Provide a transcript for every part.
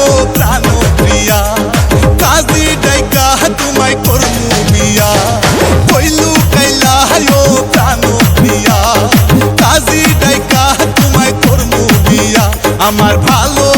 ও প্রাণ প্রিয়া কাজী ডাইকা তোমায় করমু বিয়া। কইলু কাইলা ও প্রাণ প্রিয়া কাজী ডাইকা তোমায় করমু বিয়া। আমার ভালো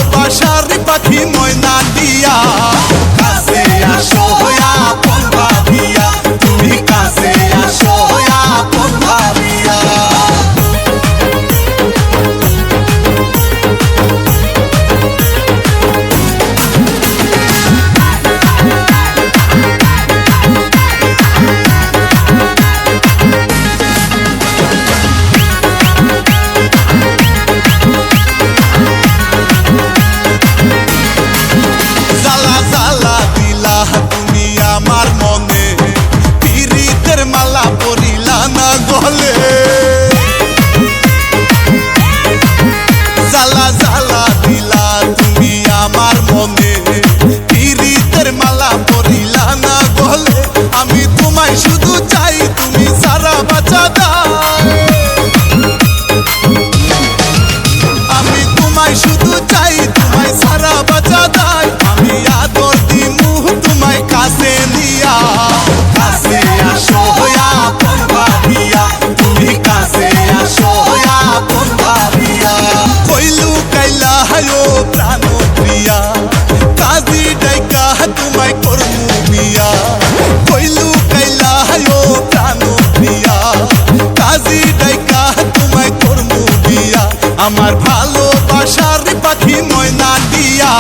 আমার ভালোবাসার পাখি ময়না দিয়া।